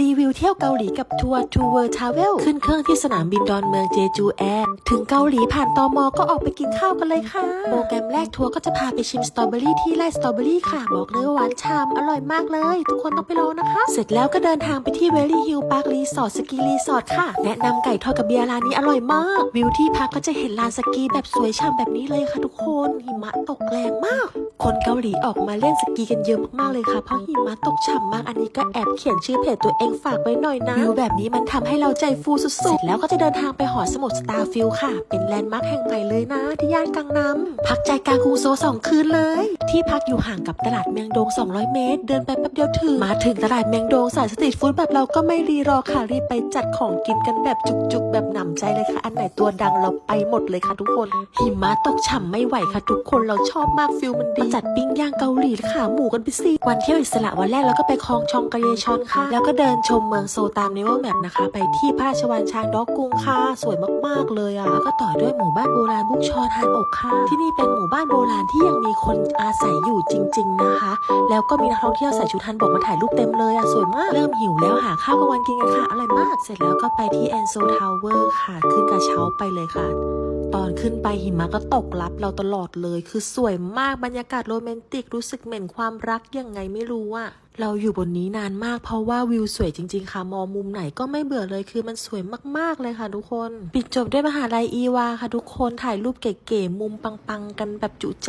รีวิวเที่ยวเกาหลีกับทัวร์ Two World Travel ขึ้นเครื่องที่สนามบินดอนเมืองเจจูแอร์ถึงเกาหลีผ่านตอมอก็ออกไปกินข้าวกันเลยค่ะ โปรแกรมแรกทัวร์ก็จะพาไปชิมสตรอเบอรี่ที่ไร่สตรอเบอรี่ค่ะ บอกเลยว่าหวานฉ่ำอร่อยมากเลย ทุกคนต้องไปลองนะคะ เสร็จแล้วก็เดินทางไปที่เวลี่ฮิลปาร์ครีสอร์ทสกีรีสอร์ทค่ะ แนะนำไก่ทอดกับเบียร์ร้านนี้อร่อยมาก วิวที่พักก็จะเห็นลานสกีแบบสวยฉ่ำแบบนี้เลยค่ะทุกคนหิมะตกแรงมาก คนเกาหลีออกมาเล่นสกีกันเยอะมากๆเลยค่ะเพราะหิมะตกฉ่ำมากอันนี้ก็แอบเขียนชื่อเพจตัวเองฝากไว้หน่อยนะวิวแบบนี้มันทำให้เราใจฟูสุดๆเสร็จแล้วก็จะเดินทางไปหอสมุดสตาร์ฟิลค่ะ เป็นแลนด์มาร์คแห่งใหม่เลยนะ ที่ย่านกังนำพักใจกลางกรุงโซลสองคืนเลย ที่พักอยู่ห่างกับตลาดเมียงดง 200 เมตร เดินไปแป๊บเดียวถึง มาถึงตลาดเมียงดงสายสตรีทฟู้ดแบบเราก็ไม่รีรอค่ะรีบไปจัดของกินกันแบบจุกๆ แบบหนำใจเลยค่ะ อันไหนตัวดังเราไปหมดเลยค่ะทุกคน หิมะตกฉ่ำไม่ไหวค่ะทุกคนเราชอบมากฟิลมันดีจัดปิ้งย่างเกาหลีขาหมูกันไปสิวันเที่ยวอิสระวันแรกเราก็ไปคลองชองกะเยชอนค่ะ แล้วก็เดินชมเมืองโซตามในวอร์แมปนะคะ ไปที่พระราชวังช้างดอกกุงค่ะ สวยมากๆเลยอะ แล้วก็ต่อด้วยหมู่บ้านโบราณบุกชอนฮานอกค่ะ ที่นี่เป็นหมู่บ้านโบราณที่ยังมีคนอาศัยอยู่จริง ๆนะคะ แล้วก็มีนักท่องเที่ยวใส่ชุดฮันบกมาถ่ายรูปเต็มเลยอะ สวยมาก เริ่มหิวแล้วหาข้าวกลางวันกินกันค่ะ อร่อยมาก เสร็จแล้วก็ไปที่แอนโซทาวเวอร์ค่ะ ขึ้นกระเช้าไปเลยค่ะ ตอนขึ้นไปหิมะก็ตกรับเราตลอดเลย คือสวยมากบรรยากาศโรแมนติกรู้สึกเหม็นความรักยังไงไม่รู้อะเราอยู่บนนี้นานมากเพราะว่าวิวสวยจริง ๆ ค่ะ มองมุมไหนก็ไม่เบื่อเลยคือมันสวยมากๆเลยค่ะทุกคน ปิดจบด้วยมหาลัยอีวาค่ะทุกคนถ่ายรูปเก๋ๆมุมปังๆ กันแบบจุใจ